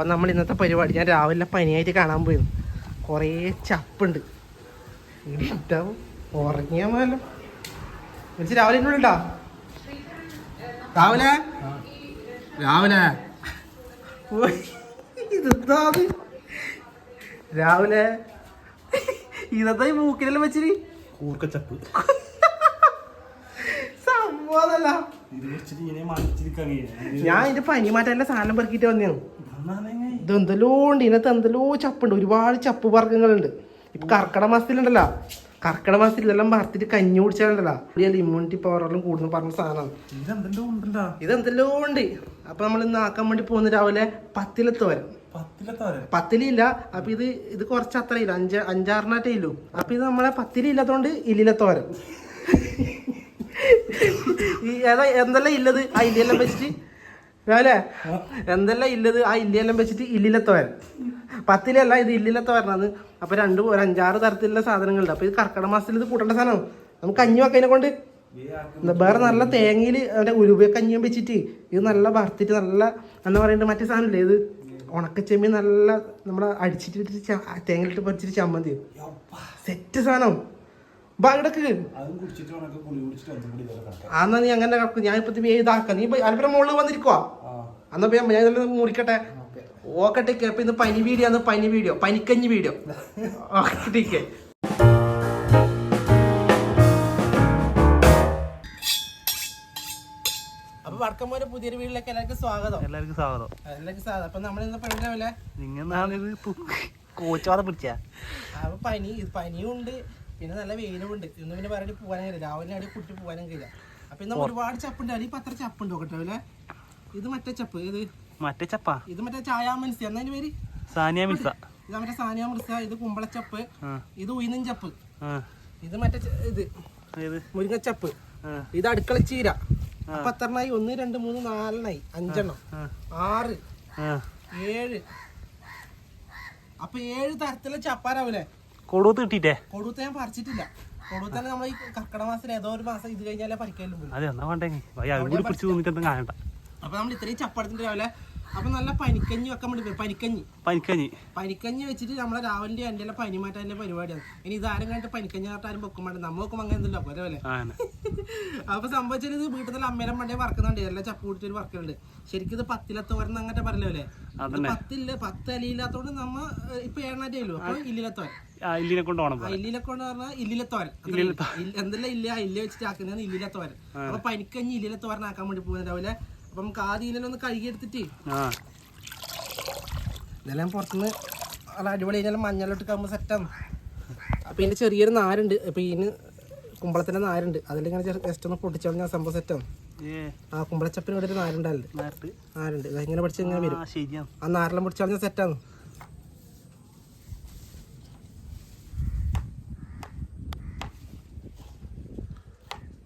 അപ്പം നമ്മൾ ഇന്നത്തെ പരിപാടി ഞാൻ രാവിലെ പനിയായിട്ട് കാണാൻ പോയിരുന്നു. കുറേ ചപ്പുണ്ട്. ഇവിടെ ഉറങ്ങിയ മല്ലോ വിളിച്ച് രാവിലെ ഉണ്ടോ രാവിലെ? രാവിലെ. ഓയ്, ഇതെന്താ ഇത്? രാവിലെ. ഇതെന്താ ഈ മൂക്കിലെല്ലാം ചപ്പ് കൂർക്കച്ചപ്പ്. ഞാൻ ഇതിന്റെ പനി മാറ്റാനുള്ള സാധനം പെറുക്കിട്ട് വന്നു ഇത് എന്തെല്ലോ ഉണ്ട് ഇതിനകത്ത് എന്തെല്ലോ ചപ്പുണ്ട്. ഒരുപാട് ചപ്പ് വർഗങ്ങളുണ്ട്. ഇപ്പൊ കർക്കിടക മാസത്തിലുണ്ടല്ലോ. കർക്കിടക മാസത്തിൽ ഇതെല്ലാം വറുത്തിട്ട് കഞ്ഞി കുടിച്ചാലുണ്ടല്ലോ. ഇമ്മ്യൂണിറ്റി പവറെല്ലാം കൂടുന്ന പറഞ്ഞ സാധനമാണ്. ഇതെന്തെല്ലോ ഇതെന്തെല്ലോ ഉണ്ട്. അപ്പൊ നമ്മൾ ഇന്ന് ആക്കാൻ വേണ്ടി പോകുന്ന രാവിലെ പത്തിലെത്താരെ പത്തിലില്ല. അപ്പൊ ഇത് ഇത് കുറച്ച് അത്രയില്ല അഞ്ച് അഞ്ചാറിനാറ്റേ ഇല്ലു. അപ്പൊ ഇത് നമ്മളെ പത്തിലില്ലാത്തോണ്ട് ഇല്ലിലത്തോരം ഈ ഏതാ എന്തെല്ലാം ഇല്ലത്? ആ ഇല്ലെല്ലാം വെച്ചിട്ട് രാവിലെ എന്തെല്ലാം ഇല്ലത്? ആ ഇല്ലിയെല്ലാം വെച്ചിട്ട് ഇല്ലിലത്തോരൻ. പത്തിലല്ല ഇത് ഇല്ലിലത്തോരനാണ്. അപ്പൊ രണ്ട് ഒരു അഞ്ചാറ് തരത്തിലുള്ള സാധനങ്ങളുണ്ട്. അപ്പൊ ഇത് കർക്കിടക മാസത്തിൽ ഇത് കൂട്ടേണ്ട സാധനം നമുക്ക് കഞ്ഞി വെക്കതിനെ കൊണ്ട്. വേറെ നല്ല തേങ്ങയിൽ അതിന്റെ ഉരുവ കഞ്ഞിയും വെച്ചിട്ട് ഇത് നല്ല വറുത്തിട്ട് നല്ല എന്താ പറയുന്നത് മറ്റേ സാധനമില്ലേ ഇത്? ഉണക്കച്ചെമ്മി നല്ല നമ്മളെ അടിച്ചിട്ട് തേങ്ങയിലിട്ട് പൊരിച്ചിട്ട് ചമ്മന്തി. സെറ്റ് സാധനം. ബാ ഇടയ്ക്ക് അതും കുടിച്ചിട്ട് ഉണക്ക് കുളി കുടിച്ചിട്ട് അതും കൂടി അന്നാ നീ അങ്ങനെ കിടക്കും. ഞാൻ ഇപ്പൊ ഇതാക്ക. നീ അല്പം മുകളിൽ വന്നിരിക്കുവാ. അന്നാ ഞാൻ ഇതെല്ലാം മുറിക്കട്ടെ. ഓക്കെ. അപ്പൊ ഇന്ന് പനി വീഡിയോ അന്ന് പനി വീഡിയോ. പനിക്കഞ്ഞി വീഡിയോ. ഓക്കെ അപ്പൊ വടക്കമ്മോന്റെ പുതിയൊരു വീട്ടിലേക്ക് എല്ലാവർക്കും സ്വാഗതം. എല്ലാവർക്കും സ്വാഗതം. എല്ലാവർക്കും സ്വാഗതം. അപ്പൊ നമ്മൾ ഇന്ന് പണിരാവിലെ നിങ്ങന്നാണിത് കോച്ചവാദം പിടിച്ചാ? അപ്പൊ പനി പനിയും ഉണ്ട് പിന്നെ നല്ല വെയിലും ഉണ്ട് ഇന്ന് പിന്നെ പറഞ്ഞു പോകാനും കഴിയില്ല. രാവിലെ അടി കുട്ടി പോകാനും കഴിയില്ല. അപ്പൊ ഇന്ന് ഒരുപാട് ചപ്പുണ്ട്. അല്ലെങ്കിൽ ഇപ്പൊ അത്ര ചപ്പുണ്ട് നോക്കട്ടെ. ഇത് മറ്റേ ചപ്പ്. ഇത് മറ്റേ ചപ്പാ? ഇത് മറ്റേ ചായ മനസ്സി എന്നതിന്റെ പേര്? സാനിയ മിൽസ ഇത് മറ്റേ സാനിയ മിർസ ഇത് കുമ്പളച്ചപ്പ് ഇത് ഉയിനും ചപ്പ്. ഇത് മറ്റേ ഇത്. മുരിങ്ങച്ചപ്പ്. ഇത് അടുക്കള ചീര. അപ്പൊ എത്രണ്ണായി ഒന്ന് രണ്ട് മൂന്ന് നാലെണ്ണായി. അഞ്ചെണ്ണം. ആറ്. ഏഴ്. അപ്പൊ ഏഴ് തരത്തിലുള്ള ചപ്പാരാവൂലേ? കൊടുത്ത് കിട്ടിട്ടേ കൊടുത്ത ഞാൻ പറിച്ചിട്ടില്ല. കൊടുത്തന്നെ നമ്മൾ ഈ കർക്കിടക മാസം ഏതോ ഒരു മാസം ഇത് കഴിഞ്ഞാലേ പറിക്കലും അതെന്നാ അതെ എന്നാ വേണ്ടേ വയ്യ അതും കൂടി പിടിച്ച് തോന്നിട്ട് കാണണ്ട. അപ്പൊ നമ്മൾ ഇത്രയും ചപ്പടത്തിന്റെ രാവിലെ അപ്പൊ നല്ല പനിക്കഞ്ഞി വെക്കാൻ വേണ്ടി പനിക്കഞ്ഞി. പനിക്കഞ്ഞി. പനിക്കഞ്ഞി വെച്ചിട്ട് നമ്മളെ രാവിലെ എന്റെ എല്ലാം പനി മാറ്റാൻ പരിപാടിയാണ്. ഇനി ഇതാരും കണ്ടിട്ട് പനിക്കഞ്ഞി ആയിട്ട് ആരും വെക്കും വേണ്ട നമ്മ വെക്കും അങ്ങനെ എന്തല്ലോ പോലെ പോലെ അപ്പൊ സംഭവിച്ചത് ഇത് വീട്ടിൽ നിന്ന് അമ്മേനെ മണ്ടേ വറക്കുന്നുണ്ട്. എല്ലാം ചപ്പ് കൂടിയിട്ട് വറക്കുന്നുണ്ട്. ശരിക്കും ഇത് പത്തിലത്തെ വരുന്ന അങ്ങനത്തെ പറയല്ലേ അതന്നെ. പത്തില്ല പത്ത് അലിയില്ലാത്തോണ്ട് നമ്മ ഇപ്പൊ ഏഴാറ്റേ ഉള്ളൂ. അപ്പൊ ഇല്ലിലത്തോരൻ. ആ ഇല്ലിനെ കൊണ്ട് പറഞ്ഞാൽ ഇല്ലിലത്തോരൻ. ഇല്ല- എന്തെല്ലാം ഇല്ല ഇല്ല വെച്ചിട്ട് ആക്കുന്നതാണ് ഇല്ലിലത്തോരൻ. അപ്പൊ പനിക്കഞ്ഞി ഇല്ലിലത്തോരൻ ആക്കാൻ വേണ്ടി പോകുന്നുണ്ടാവില്ല അപ്പൊ നമുക്ക് ആദ്യം ഇതിനെ ഒന്ന് കഴുകി എടുത്തിട്ട് ആ. ഇതെല്ലാം പുറത്തുനിന്ന് നല്ല അടിപൊളി കഴിഞ്ഞാൽ മഞ്ഞളിട്ട് കാണുമ്പോൾ സെറ്റാണ് അപ്പം ഇതിന്റെ ചെറിയൊരു നാരുണ്ട്. അപ്പം ഇതിന് കുമ്പളത്തിന്റെ നാരുണ്ട്. അതിലിങ്ങനെ ജസ്റ്റ് ഒന്ന് പൊട്ടിച്ചാൽ ഞാൻ സംഭവം സെറ്റാണ് ആ കുമ്പളച്ചപ്പിന് ഇവിടെ ഒരു നാരുണ്ടല്ലേ നാരുണ്ട്. ഇങ്ങനെ പഠിച്ച് ഇങ്ങനെ വരും. ആ ശരിയാണ്. ആ നാരെല്ലാം പൊടിച്ചാൽ ഞാൻ സെറ്റാണ്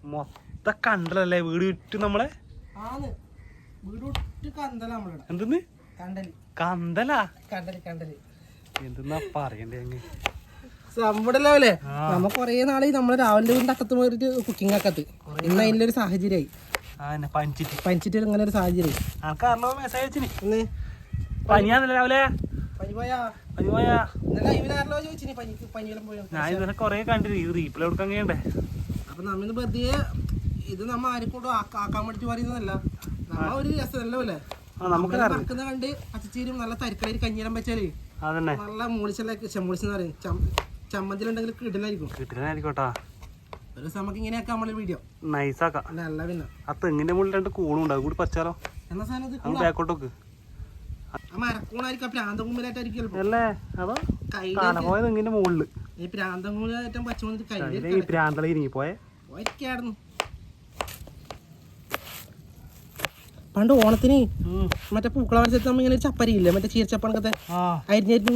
മൊത്ത കണ്ടല്ലേ വീട് വിട്ട് നമ്മളെ? ആന്ന് എന്തെന്ന്? കന്തലാ? എന്തെന്നാ പറയണ്ടേ അങ്ങ്. നമ്മ കുറേ നാളെ നമ്മൾ രാവിലെ അക്കത്ത് പോയിട്ട് കുക്കിംഗ് അക്കത്ത് ഇന്ന് അതിന്റെ ഒരു സാഹചര്യമായി പനിച്ചിട്ട്. പനിച്ചിട്ട് ഇങ്ങനെ ഒരു സാഹചര്യം പനിയാന്നല്ലേ രാവിലെ? ഞാൻ ഇന്നലെ കൊറേ ഈ റീപ്ലൈ കൊടുക്കാൻ കഴിയണ്ടേ? അപ്പൊ നമ്മിന്ന് വെറുതെ ഇത് നമ്മ ആരെക്കൊണ്ടും ആക്ക- ആക്കാൻ വേണ്ടിട്ട് പറയുന്നതല്ല. നമ്മ ഒരു രസമല്ലോ അല്ലേ? ആ കണ്ട് അച്ചച്ചീരും നല്ല തരിക്കളയിൽ കഞ്ഞിരം വെച്ചാലേ അതന്നെ. നല്ല മൂളിച്ചലേക്ക് ചെമ്മൂളിച്ചെന്ന് പറയും. ചമ്മന്തിലുണ്ടെങ്കിൽ കിടലായിരിക്കും. ഒരു ദിവസം നമുക്ക് ഇങ്ങനെയൊക്കെ നമ്മളെ വീഡിയോ നൈസാക്കാം. അല്ല നല്ല പിന്നെ. ആ തെങ്ങിന്റെ മുകളിൽ രണ്ട് കൂണും ഉണ്ട്. അത് കൂടി പച്ചാലോ എന്നാ സാധനം ബാക്കോട്ടോക്ക് ആ മരക്കൂണായിരിക്കും. അല്ലേ അതോ തല പോയ തെങ്ങിന്റെ ഈ കയ്യിൽ പ്രാന്തള ഇരിങ്ങി പോയെ പണ്ട് ഓണത്തിന്. മറ്റേ പൂക്കള മത്സരത്തിൽ നമ്മ ഇങ്ങനെ ചപ്പരിയില്ലേ മറ്റേ ചീരച്ചപ്പണക്കത്തെ അരിഞ്ഞരിഞ്ഞ്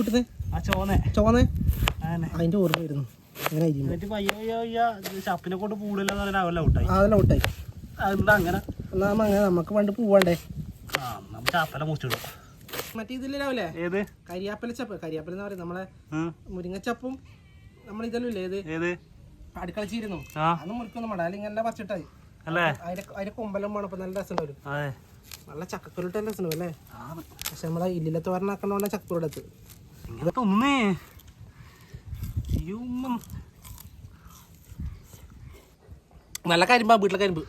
ചോനെ ചോന്നേ. അതിന്റെ ഓർമ്മ വരുന്നു അങ്ങനെ ചപ്പിനെ കൊണ്ട് അതെല്ലാം ഔട്ടായി. അങ്ങനെ? അങ്ങനെ നമുക്ക് പണ്ട് പൂവണ്ടേ? ചാപ്പല മുറിച്ചിടും. മറ്റേ ഇതില്ല രാവിലെ? ഏത്? കരിയാപ്പല ചപ്പ്. കരിയാപ്പല എന്ന് പറയുന്നത് നമ്മളെ മുരിങ്ങ മുരിങ്ങച്ചപ്പും നമ്മൾ ഇതെല്ലാം ഇല്ലേ? ഏത്? ഏത്? അടുക്കള ചീരുന്നു അന്ന് മുറിക്കൊന്നും വേണ്ട. അല്ലെങ്കിൽ ഇങ്ങനെ പച്ചിട്ടായി അല്ലേ? അതിന്റെ അതിന്റെ കൊമ്പലം വേണം. അപ്പൊ നല്ല രസം വരും നല്ല ചക്കക്കുരുട്ടല്ലേ നല്ല അല്ലേ? പക്ഷെ നമ്മളെ ഇല്ലില്ല തോരനാക്കണോണ്ട ചക്കുരുടത്ത് ഒന്നേ. യ്യുമ്മ. നല്ല കരിമ്പാ വീട്ടിലെ കരിമ്പ്.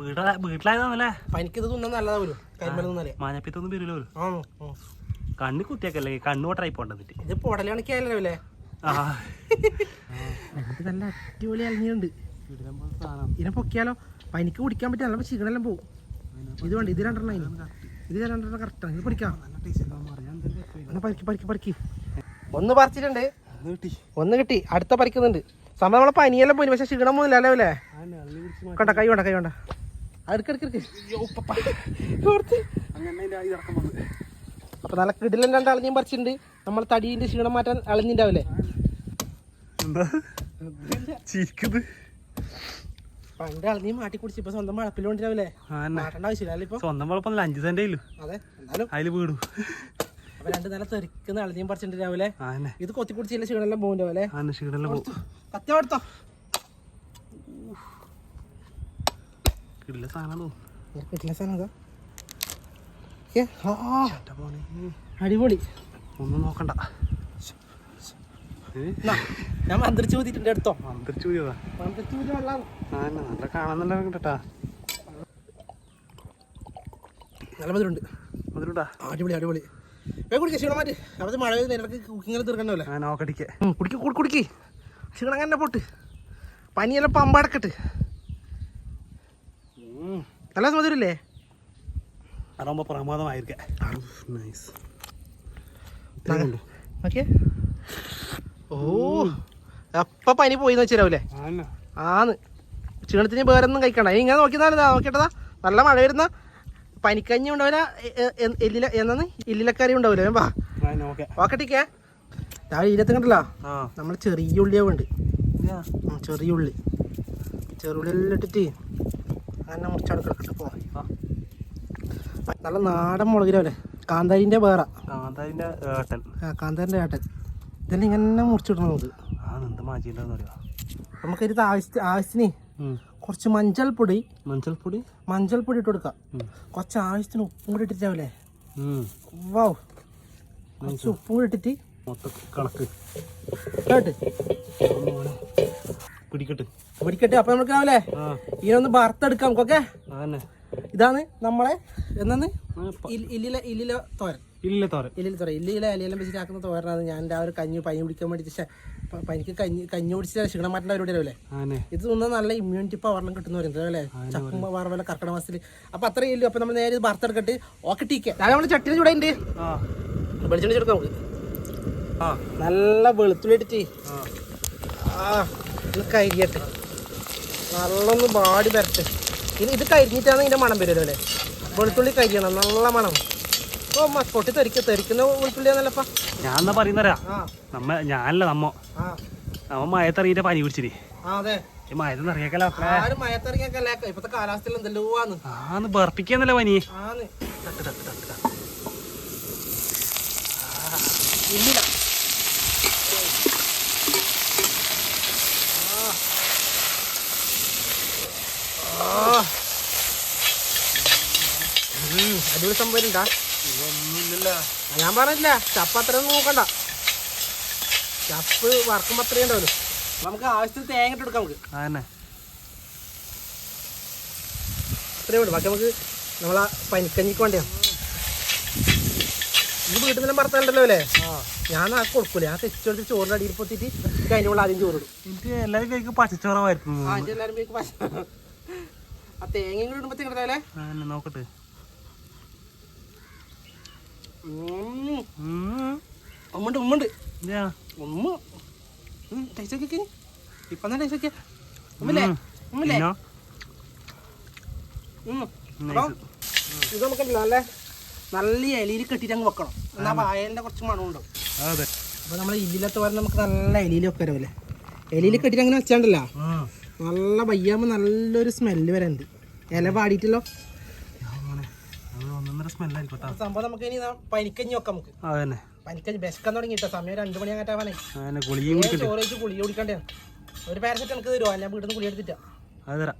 വീട്ടിലെ വീട്ടിലായതാണല്ലേ പനിക്ക് ഇത് തിന്നാൻ നല്ലതാ പോലും. കരിമ്പ് തിന്നാലേ മാഞ്ഞപ്പിത്തൊന്നും വരില്ലോ ഉം. കണ്ണ് കുത്തിയാക്കല്ലേ? കണ്ണു പൊട്ടായി പോണ്ടെന്നിട്ട് ഇത് പൊടലാണിക്കായല്ലോ അല്ലേ? നല്ല അടിപൊളി അലഞ്ഞിട്ടുണ്ട്. ഇതിനെ പൊക്കിയാലോ? പനിക്ക് കുടിക്കാൻ പറ്റിയ നല്ല ക്ഷീണെല്ലാം പോകും. ഇത് വേണ്ട ഇത് രണ്ടെണ്ണം. ഇത് രണ്ടെണ്ണം കറക്റ്റാണ് ഇത് പഠിക്കാം. പഠിക്കി പറിക്ക് പറിക്ക് ഒന്ന് പറിച്ചിട്ടുണ്ട്. ഒന്ന് കിട്ടി. അടുത്ത പറിക്കുന്നുണ്ട്. സമയം നമ്മളെ പനിയെല്ലാം പോയി പക്ഷെ ക്ഷീണം പോകുന്നില്ല അല്ലേ? കണ്ട കൈ വേണ്ട കൈ വേണ്ട. അപ്പൊ നല്ല കിടിലൻ രണ്ട് പറിച്ചിട്ടുണ്ട്. നമ്മൾ തടീന്റെ ക്ഷീണം മാറ്റാൻ അളഞ്ഞിണ്ടാവില്ലേ? എന്താ? ചിരിക്കുന്നത് പണ്ട് ഇളനീ മാറ്റി കുടിച്ച് ഇപ്പൊ സ്വന്തം ആന്നെ. മാറ്റേണ്ട ആവശ്യമില്ല ഇപ്പൊ? സ്വന്തം വളപ്പൊന്നല്ല അഞ്ച് സെന്റ് അതെ എന്നാലും. അതിൽ വീടും. അപ്പൊ രണ്ട് നല്ല തെറിക്കുന്ന ഇളനീം പറിച്ചിട്ടുണ്ട് രാവിലെ ഇത് കൊത്തി കുടിച്ചില്ല ക്ഷീണെല്ലാം പോകും കത്തി എടുത്തോ കിടില സാധനം കിട്ടില്ല സാധനം അടിപൊളി. ഒന്നും നോക്കണ്ട. ഞാൻ മന്ത്രിച്ച് കൂത്തിട്ടുണ്ട് എടുത്തോ. മന്ത്രിച്ചു പോയതാ മന്ത്രിച്ച് കൂത്തി വെള്ളം. നല്ല കേട്ടാ. നല്ല മധുരമുണ്ട്. മധുരണ്ടാ അടിപൊളി അടിപൊളി. വേ കുടിക്കുക ക്ഷീണം മാറ്റി. അവിടെ മഴ പെയ്ത് ഇടയ്ക്ക് കുക്കിങ്ങനെ തീർക്കണ്ടല്ലേ ഞാൻ നോക്കടിക്കേ. കുടിക്ക് കുടി കുടിക്ക്. ക്ഷീണം അങ്ങനെ പോട്ട്. പനിയെല്ലാം പമ്പടക്കട്ട്. നല്ല മധുരല്ലേ അതാകുമ്പോ പ്രമാദമായിരിക്കേ. Nice okay. ഓ അപ്പ പനി പോയിന്ന് വെച്ചിരാവൂലേ ആന്നെ. ആന്ന്. ക്ഷീണത്തിന് വേറെ ഒന്നും കഴിക്കണ്ട ഇങ്ങനെ നോക്കിയതാ നോക്കിയിട്ടതാ. നല്ല മഴ വരുന്ന പനിക്കഞ്ഞി ഉണ്ടാവില്ല എല്ലില എന്നാന്ന്? ഇല്ലിലക്കറി ഉണ്ടാവില്ല? ആന്നെ ഓക്കട്ടിക്കേ രാവിലെ ഇരുപത്തി കണ്ടല്ലോ ആ. നമ്മൾ ചെറിയ ഉള്ളിയാവും ഉണ്ട് ചെറിയ ഉള്ളി. ചെറുള്ളി എല്ലാം ഇട്ടിട്ട് അങ്ങനെ മുറിച്ചെടുക്കട്ടെ പോ. നല്ല നാടൻ മുളകിലല്ലേ കാന്താരിന്റെ വേറെ. കാന്താരിന്റെ ഏട്ടൻ. കാന്താരിന്റെ ഏട്ടൻ. ഇതെല്ലാം ഇങ്ങനെ മുറിച്ചിടണം നമുക്ക് ആ എന്ത് മാറ്റിണ്ടെന്ന് അറിയാം നമുക്കൊരു ആവശ്യത്തിന് ആവശ്യത്തിന് കുറച്ച് മഞ്ഞൾപ്പൊടി മഞ്ചൾപ്പൊടി മഞ്ഞൾപ്പൊടി ഇട്ട് കൊടുക്കാം. കുറച്ച് ആവശ്യത്തിന് ഉപ്പും കൂടി ഇട്ടിട്ടാവില്ലേ. വാവ് കുറച്ച് ഉപ്പും കൂടി ഇട്ടിട്ട് മൊത്തം കണക്ക്. കേട്ട് പിടിക്കട്ടെ. പിടിക്കട്ടെ. അപ്പം നമുക്ക് ആവില്ലേ ഇതിനൊന്ന് വറുത്തെടുക്കാം നമുക്കൊക്കെ. ഇതാണ് നമ്മളെ ഇൽ- ഇല്ലില ഇല്ലില തോരൻ. ഇല്ല തോരൻ. ഇല്ലില്ല തോരൻ. ഇല്ലില ഇലയെല്ലാം വെച്ചിട്ട് ആക്കുന്ന തോരനാണ്. ഞാൻ ആ ഒരു കഞ്ഞി പനി പിടിക്കാൻ വേണ്ടിയിട്ട് പനിക്ക് കഞ്ഞി കഞ്ഞി കുടിച്ചിട്ട് ക്ഷീണം മാറ്റേണ്ട പരിപാടി അല്ലേ? ഇത് തിന്നാൽ നല്ല ഇമ്മ്യൂണിറ്റി പവറിലും കിട്ടുന്ന പറയുന്നത് അല്ലേ? ചക്കുമ്പ വാർവല കർക്കിടക മാസത്തിൽ അപ്പൊ അത്രയും ഇല്ലു അപ്പൊ നമ്മൾ നേരെ വറുത്തെടുക്കട്ട് ഓക്കെ ടീക്കെ നമ്മൾ ചട്ടിന് ചൂടെ ആ. വെളിച്ചെണ്ണ നമുക്ക്. നല്ല വെളുത്തുള്ളി ഇട്ടിട്ട്. ആ. ആ ഇത് കരിയട്ടെ. നല്ലൊന്ന് ബാടി വരട്ടെ. ഇത് ഇത് കരിഞ്ഞിട്ടാണ് ഇതിന്റെ മണം വരുമല്ലോ അല്ലേ? വെളുത്തുള്ളി കരിയണം. നല്ല മണം. ഓ പൊട്ടി തെറിക്ക തെറിക്കുന്ന വെളുത്തുള്ളിയാന്നല്ലപ്പാ ഞാൻ എന്നാ പറയുന്നരാ നമ്മ ഞാനല്ല നമ്മ. നമ്മ മയത്തറിയിട്ട് പനി പിടിച്ചിരി ഈ മയത്തെന്ന് അറിയാക്കല്ലോ ആരും മയത്തിറങ്ങിയൊക്കെ ഇപ്പത്തെ കാലാവസ്ഥയിൽ എന്തെല്ലോ ആന്ന് ആന്ന് ബർപ്പിക്കാന്നല്ലേ പനി. ആന്ന്. തട്ട് തട്ട് തട്ട് തട്ട്. ഇല്ലില്ല. അടിപൊളി സംഭവം ഉണ്ടാ ഞാൻ പറഞ്ഞില്ല ചപ്പ് അത്ര നോക്കണ്ട. ചപ്പ് വറക്കുമ്പോ അത്രയും ഉണ്ടാവല്ലോ. നമുക്ക് ആവശ്യത്തിന് തേങ്ങ ഇട്ട് എടുക്കാം നമുക്ക്. അതന്നെ. അത്രയും ഉള്ളൂ. ബാക്കി നമുക്ക് നമ്മളാ പനിക്കഞ്ഞിക്ക് വേണ്ടിയാണ് ഇത് വീട്ടിൽ നിന്നും പറത്താനുണ്ടല്ലോ അല്ലേ ഞാൻ ആ കൊടുക്കൂല. ഞാൻ തെച്ചെടുത്ത് ചോറിന്റെ അടിയിൽ പൊത്തിട്ട് കഴിഞ്ഞ ഉള്ള ആദ്യം ചോറ് എനിക്ക് എല്ലാവരും കഴിക്കും പച്ചച്ചോറായിരുന്നു ആ എല്ലാവരും തേങ്ങയും കൂടി അതന്നെ നോക്കട്ടെ. ഉമ്മുണ്ട്. ഉമ്മുണ്ട്. ഉമ്മ. ടേസ്റ്റ് ഒക്കെ ഇപ്പം തന്നെ ടേസ്റ്റ് ഒക്കെ ഉമ്മല്ലേ. ഉമ്മല്ലേ. ഇത് നമുക്ക് നല്ല നല്ല ഇലയിൽ കെട്ടിട്ട് അങ്ങ് വെക്കണം. എന്നാ പായലിന്റെ കുറച്ച് മണം ഉണ്ടാവും. അതെ. അപ്പോൾ നമ്മളെ ഇല്ലിലത്ത് പറഞ്ഞ നമുക്ക് നല്ല ഇലയിൽ വെക്കാരോ അല്ലേ? ഇലയിൽ കെട്ടിട്ട് അങ്ങനെ വെച്ചാണ്ടല്ലോ? നല്ല വയ്യാകുമ്പോൾ നല്ലൊരു സ്മെല്ല് വരണ്ട്. ഇല പാടിയിട്ടല്ലോ സ്മെല്ലായിരിക്കും സംഭവം നമുക്ക് ഇനി പനിക്കഞ്ഞി വെക്കാം നമുക്ക്. അതന്നെ. പനിക്കഞ്ഞി ബെസ്ക്കാൻ തുടങ്ങിയിട്ടോ? സമയം രണ്ടു മണി കുടിക്കട്ടെ. ചോറ് വെച്ച് കുളി കുടിക്കണ്ടേ? ഒരു പാരസെറ്റ് എനിക്ക് തരുമോ ഞാൻ വീട്ടിൽ നിന്ന് കുളി എടുത്തിട്ടാ. അത് തരാം.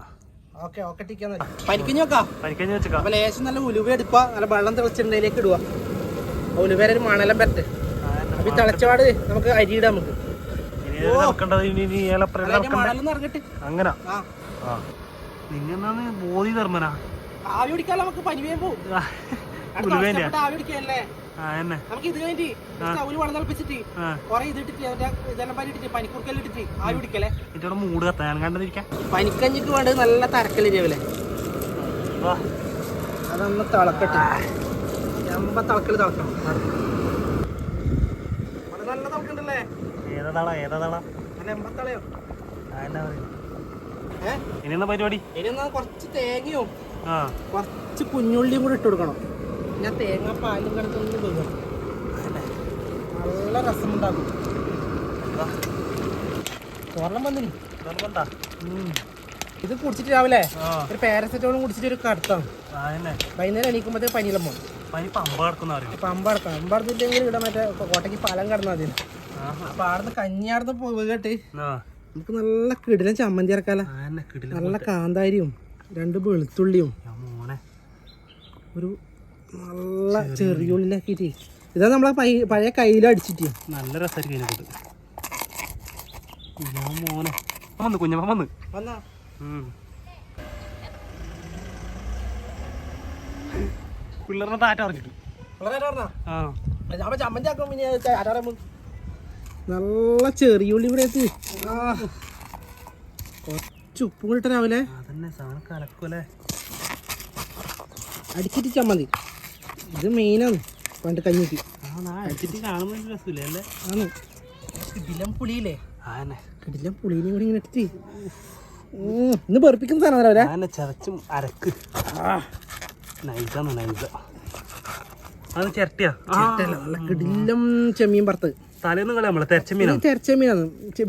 ഓക്കെ ഓക്കെ ടിക്കാന്ന് പനിക്കഞ്ഞി വെക്കാം? പനിക്കഞ്ഞി വെച്ചേക്കാം അപ്പൊ ലേശം നല്ല ഉലുവ എടുക്കുക നല്ല വെള്ളം തിളച്ചിട്ടുണ്ടതിലേക്ക് ഇടുക ഉലുവേരെ ഒരു മണലം പരട്ട് അപ്പൊ ഈ തിളച്ചപാട് നമുക്ക് അരി ഇടാം നമുക്ക്. അങ്ങനെ. ആ. ബോധി ധർമ്മനാ? ആവി പിടിക്കാൻ നമുക്ക് പനി വേഗം പോകും ഉലുവേന്റെ ആ എന്നെ. നമുക്ക് വേണ്ടി വളം തിളപ്പിച്ചിട്ട് കുറെ ഇതിട്ടിട്ട് ഇതെല്ലാം ആവി മൂട് കത്താൻ ഞാൻ കണ്ടതിരിക്കാം വേണ്ടത് നല്ല തരക്കൽ രാവിലെ അതൊന്ന് തിളക്കട്ടെ. എമ്പ തിളക്കൽ തിളക്കണം. നല്ല തിളക്കണ്ടല്ലേ? ഏതാളാ ഏതാളാ നല്ല എമ്പത്തളയോ ആ എന്നാ പറയും. ഏഹ് ഇനി പരിപാടി? ഇനി കുറച്ച് തേങ്ങയും കുറച്ച് കുഞ്ഞുള്ളിയും കൂടെ ഇട്ട് കൊടുക്കണം. ഞാൻ തേങ്ങ പാലും കിടത്തൊന്ന് വെക്കണം നല്ല രസമുണ്ടാകും. ചോറെല്ലാം വന്നിനി? ഇത് കുടിച്ചിട്ട് രാവിലെ ഒരു പാരസെറ്റമോളും കുടിച്ചിട്ട് ഒരു കടത്താണ് വൈകുന്നേരം എണീക്കുമ്പോഴത്തേക്ക് പനിയിലും പോകും പനി പമ്പ കിടക്കുന്ന അറിയില്ല അപ്പം അമ്പ അടക്കണം അമ്പ അടത്തില്ലെങ്കിൽ ഇവിടെ മറ്റേ കോട്ടയ്ക്ക് പാലം കടന്നാൽ മതി. അപ്പൊ ആടുന്ന് കഞ്ഞിയാടുന്ന് പോകട്ടെ നമുക്ക് നല്ല കിടിലൻ ചമ്മന്തി ഇറക്കാല. നല്ല കാന്താരിയും രണ്ട് വെളുത്തുള്ളിയും. ഒരു നല്ല ചെറിയ ചെറിയുള്ളിലാക്കിയിട്ട്. ഇതാ നമ്മളെ പഴയ- കയ്യിലും കയ്യിൽ അടിച്ചിട്ട് നല്ല രസമായിരിക്കും അതിനെ കൊണ്ട് ഞാൻ മോനെ. വന്ന് കുഞ്ഞമ്മ വന്ന്. പിള്ളേരുടെ താറ്റ പറഞ്ഞിട്ട് നല്ല ചെറിയ ഉള്ളി ഇവിടെ കുറച്ച് ഉപ്പും ഇട്ട രാവിലെ അതന്നെ സാധനം കലക്കൂലേ അടിച്ചിട്ട് ചമ്മന്തി. ഇത് മെയിനാണ് പണ്ട് കഞ്ഞിക്ക്. ആണ്? കിടിലം പുളിയില്ലേ? കിടിലം കൂടി ഇങ്ങനെ ഇട്ടിട്ട്. ഇന്ന് സാധനം ചതച്ചും അരക്ക്. നൈസാണ് നൈസ അത് ചിരട്ടിയാ? നല്ല കിടിലം ചെമ്മീൻ പറത്ത് തലേന്ന്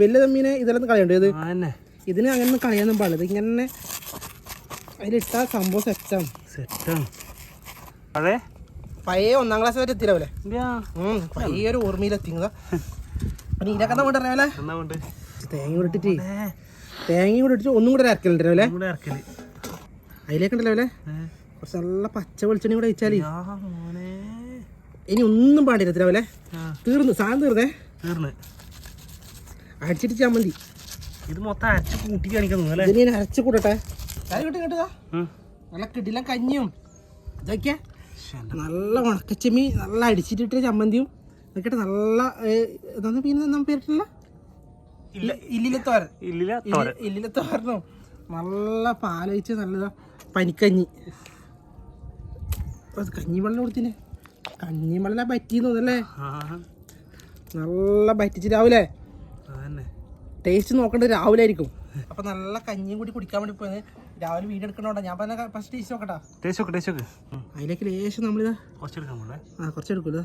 വലിയ ചെമ്മീനെ ഇതെല്ലാം കളയണ്ടേ ഇത്? ഇതിന് അങ്ങനെ ഒന്നും കളയാനൊന്നും പാടില്ല. ഇത് ഇങ്ങനെ അതിലിട്ട സംഭവം സെറ്റാണ് സെറ്റാണ് അതെ പഴയ ഒന്നാം ക്ലാസ് വരെ എത്തിയില്ലേ. പഴയ ഒരു ഓർമ്മയിലെത്തിങ്ങതാ പിന്നെ ഇതിനൊക്കെ നമ്മൾ രാവിലെ തേങ്ങ കൂടെ ഇട്ടിട്ട്. തേങ്ങയും കൂടെ ഇട്ടിട്ട് ഒന്നും കൂടെ ഇറക്കലുണ്ടല്ലേ അതിലേക്കുണ്ടല്ലോ രാവിലെ കുറച്ച് നല്ല പച്ച വെളിച്ചെണ്ണ കൂടെ അയച്ചാലേ ഇനി ഒന്നും പാടില്ല ആ. തീർന്നു. സാധനം തീർന്നേ? തീർന്ന്. അടിച്ചിട്ട് മതി. ഇത് മൊത്തം അരച്ച് കൂട്ടി കാണിക്കുന്നു അല്ലേ? ഞാൻ അരച്ച് കൂട്ടട്ടെ ഞാൻ കിട്ടും കേട്ടതാ. നല്ല കിടിലം കഞ്ഞിയും. ഇതൊക്കെ ശ്ശെ, എന്റെ നല്ല ഉണക്കച്ചെമ്മി നല്ല അടിച്ചിട്ടിട്ട് ചമ്മന്തിയും നോക്കട്ടെ നല്ല എന്താ പിന്നെ നമ്മൾ പേരിട്ടില്ല ഇല്ലിലത്തോരൻ ഇല്ലിലെ തോരൻ. ഇല്ലില്ല ഇല്ലി- തോരൻ. ഇല്ലിലെ തോരനും. നല്ല പാലൊഴിച്ച് നല്ലതാ പനിക്കഞ്ഞി. കഞ്ഞി വെള്ളം കൊടുത്തില്ലേ കഞ്ഞി വെള്ളം പറ്റി തോന്നല്ലേ നല്ല പറ്റിച്ച് രാവിലെ ടേസ്റ്റ് നോക്കേണ്ടത് രാവിലെ ആയിരിക്കും. അപ്പൊ നല്ല കഞ്ഞിയും കൂടി കുടിക്കാൻ വേണ്ടി പോയത്. രാവിലെ വീട് എടുക്കണോണ്ടാ. ഞാൻ പറഞ്ഞ ഫസ്റ്റ് ടേസ്റ്റ് നോക്കട്ടാ. ടേസ്റ്റ് ടേസ്റ്റ് നോക്ക്. അതിലേക്ക് ലേശം നമ്മളിതാ കുറച്ചെടുക്കാൻ പോലെ ആ കുറച്ച് എടുക്കൂല.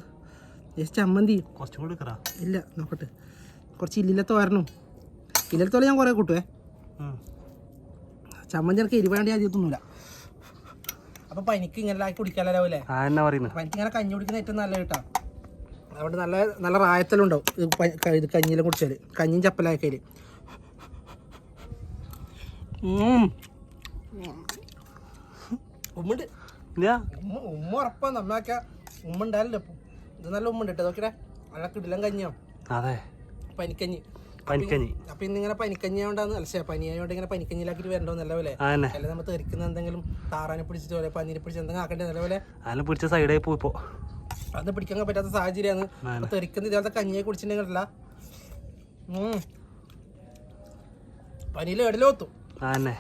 ലേശം ചമ്മന്തി. കുറച്ചും കൂടി എടുക്കറാ ഇല്ല നോക്കട്ടെ. കുറച്ച് ഇല്ലിലത്തെ വരണം ഇല്ലത്തോളം ഞാൻ കുറേ കൂട്ടുവേ. ചമ്മന്തി എനിക്ക് എരിവാണ്ടി ആദ്യം തിന്നൂല. അപ്പൊ പനിക്ക് ഇങ്ങനെ ആക്കി കുടിക്കാലോ രാവിലെ പനിക്ക് ഇങ്ങനെ കഞ്ഞി കുടിക്കുന്ന ഏറ്റവും നല്ല കേട്ടാ. അതുകൊണ്ട് നല്ല നല്ല റായത്തെല്ലാം ഉണ്ടാവും. ഇത് കഞ്ഞിയെല്ലാം കുടിച്ചാൽ കഞ്ഞിയും ചപ്പലാക്കൽ ഉമ്മുണ്ട്. ഇല്ല. ഉമ്മ ഉമ്മ ഉറപ്പാ നമ്മയൊക്കെ ഉമ്മ ഉണ്ടായാലോ ഇപ്പം. ഇത് നല്ല ഉമ്മ ഉണ്ട് കേട്ടോ. നോക്കിടെ. നല്ല കിടിലം കഞ്ഞിയോ? അതെ. പനിക്കഞ്ഞി. പനിക്കഞ്ഞി. അപ്പൊ ഇന്നിങ്ങനെ പനിക്കഞ്ഞി ആയതുകൊണ്ടാണ് അല്ല പനി ആയതുകൊണ്ട് ഇങ്ങനെ പനിക്കഞ്ഞിലാക്കിട്ട് വരണ്ടോ നല്ലപോലെ തന്നെ. അല്ല നമ്മൾ തെറിക്കുന്ന എന്തെങ്കിലും താറാനെ പിടിച്ചിട്ട് പോലെ പനീരെ പിടിച്ച് എന്തെങ്കിലും ആക്കണ്ടേ നല്ലപോലെ അതിനെ പിടിച്ച സൈഡായി പോയി ഇപ്പോ അത് പിടിക്കാൻ പറ്റാത്ത സാഹചര്യമാണ്. തെറിക്കുന്ന ഇതേപോലത്തെ കഞ്ഞിയെ കുടിച്ചിട്ടുണ്ടെങ്കിലല്ല. പനിയിൽ എടലോ ഒത്തു ആ തന്നെ.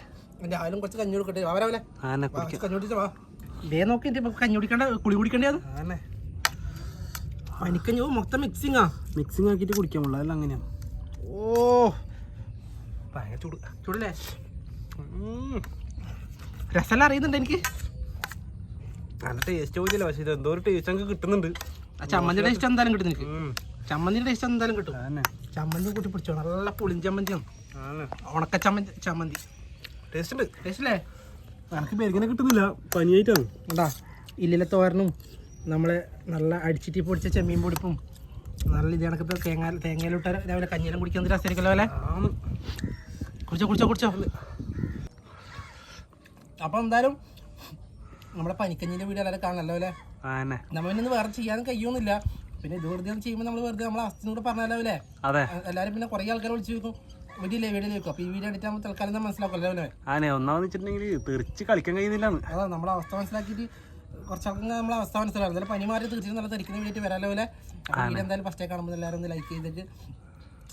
രാവിലെ കുറച്ച് കഞ്ഞി കൊടുക്കട്ടെ. അവരവനെ കഞ്ഞി കുടിച്ചാ വാ. ഇതേ നോക്കി കഞ്ഞി കുടിക്കണ്ട കുളി പനിക്കഞ്ഞി മൊത്തം മിക്സിങ്ങാ മിക്സിങ് ആക്കിയിട്ട് കുടിക്കാൻ ഉള്ളത് അതെല്ലാം അങ്ങനെയാണ് ഓ ഭയങ്കര ചൂട്. ചൂടല്ലേ? രസമെല്ലാം അറിയുന്നുണ്ട് എനിക്ക്? നല്ല ടേസ്റ്റ് പോയില്ല പക്ഷേ ഇത് എന്തോ ഒരു ടേസ്റ്റ് നമുക്ക് കിട്ടുന്നുണ്ട്. ആ ചമ്മന്തിയുടെ ടേസ്റ്റ് എന്തായാലും കിട്ടും എനിക്ക് ചമ്മന്തിയുടെ ടേസ്റ്റ് എന്തായാലും കിട്ടും. ചമ്മന്തി കൂട്ടി പിടിച്ചോ നല്ല പുളിഞ്ചമ്മന്തിയാണ് ഉണക്ക ചമ്മന്തി ചമ്മന്തി. ടേസ്റ്റ് ഉണ്ട്. ടേസ്റ്റ് അല്ലേ എനിക്ക് കിട്ടുന്നില്ല. പനിയായിട്ടാണ്. ഉണ്ടാ ഇല്ലിലെ തോരനും നമ്മളെ നല്ല അടിച്ചിട്ട് പൊടിച്ച ചെമ്മീൻ പൊടിപ്പും നല്ല ഇത് കണക്കത്തെ തേങ്ങ തേങ്ങയിലിട്ട രാവിലെ കഞ്ഞിയിലും കുടിക്കാൻ തരാം ശരിക്കല്ലോ അല്ലേ? കുടിച്ചോ കുടിച്ചോ കുടിച്ചോ. അപ്പം എന്തായാലും നമ്മുടെ പനിക്കഞ്ഞിന്റെ വീട് എല്ലാവരും കാണല്ലോ അല്ലേ? ഇന്ന് വേറെ ചെയ്യാനും കഴിയുന്നില്ല. പിന്നെ ഇത് വെറുതെ ചെയ്യുമ്പോൾ നമ്മൾ വെറുതെ നമ്മളെ അസ്ഥിനോട് കൂടെ പറഞ്ഞാലോ അല്ലേ? എല്ലാവരും പിന്നെ കുറേ ആൾക്കാർ വിളിച്ചു ചോദിക്കും. വീട്ടിലെ വീട്ടിൽ വെക്കും അപ്പോൾ ഈ വീഡിയോ എടുത്താൽ തൽക്കാലം മനസ്സിലാക്കുമല്ലോ ആനെ ഒന്നാമെന്ന് വെച്ചിട്ടുണ്ടെങ്കിൽ തെറിച്ച് കളിക്കാൻ കഴിയുന്നില്ല അതാ നമ്മളെ അവസ്ഥ മനസ്സിലാക്കിയിട്ട് കുറച്ചൊക്കെ നമ്മളെ അവസ്ഥ മനസ്സിലാവും പനി മാറി തീർച്ചയായും നല്ല തിരിക്കുന്ന വേണ്ടിയിട്ട് വരാലോ പോലെ വീഡിയോ എന്തായാലും ഫസ്റ്റേ കാണുമ്പോൾ എല്ലാവരും ഒന്ന് ലൈക്ക് ചെയ്തിട്ട്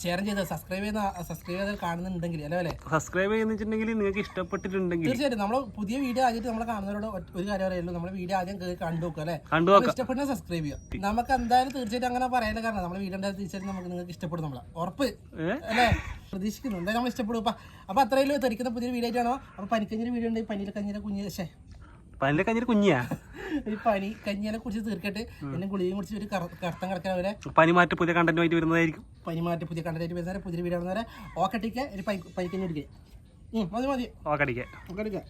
ഷെയർ ചെയ്ത് സബ്സ്ക്രൈബ് ചെയ്ത സബ്സ്ക്രൈബ് ചെയ്ത് കാണുന്നുണ്ടെങ്കിൽ അല്ലേ സബ്സ്ക്രൈബ് ചെയ്യുന്ന വെച്ചിട്ടുണ്ടെങ്കിൽ നിങ്ങൾക്ക് ഇഷ്ടപ്പെട്ടിട്ടുണ്ടെങ്കിൽ തീർച്ചയായിട്ടും. നമ്മൾ പുതിയ വീഡിയോ ആയിട്ട് നമ്മളെ കാണുന്നവരോട് ഒരു കാര്യം അറിയുള്ളൂ നമ്മുടെ വീഡിയോ ആദ്യം കണ്ടു നോക്കുക അല്ലേ? കണ്ടു സബ്സ്ക്രൈബ് ചെയ്യുക. നമുക്ക് എന്തായാലും തീർച്ചയായിട്ടും അങ്ങനെ പറയാനുള്ള കാരണം നമ്മുടെ വീഡിയോ തീർച്ചയായിട്ടും നമുക്ക് നിങ്ങൾക്ക് ഇഷ്ടപ്പെടും നമ്മളെ. ഉറപ്പ്. അല്ലേ? പ്രതീക്ഷിക്കുന്നു. എന്തായാലും നമ്മൾ ഇഷ്ടപ്പെടും. അപ്പൊ അത്രയും തെറിക്കുന്ന പുതിയ വീഡിയോ ആയിട്ടാണോ? അപ്പൊ പനിക്കഞ്ഞൊരു വീഡിയോ ഉണ്ട്. പനിയിൽ കഞ്ഞിലെ കുഞ്ഞ് ശേ പല്ലെ കഞ്ഞി കുഞ്ഞിയാ? ഈ പനി കഞ്ഞിനെ കുറിച്ച് തീർക്കട്ടെ. എന്നെ ഗുളികയും കുറിച്ച് ഒരു കർത്തം കിടക്കാൻ അവരെ. പനി മാറ്റി പുതിയ കണ്ടന്റുമായിട്ട് വരുന്നതായിരിക്കും. പനി മാറ്റി പുതിയ കണ്ടന്റ് വരുന്നവരെ പുതിയ വീഡിയോ ഓക്കെ ഓക്കട്ടിക്ക് ഒരു പനി പനിക്കഞ്ഞി എടുക്കുക മതി മതി. ഓക്കെ ഓക്കടിക്കാം.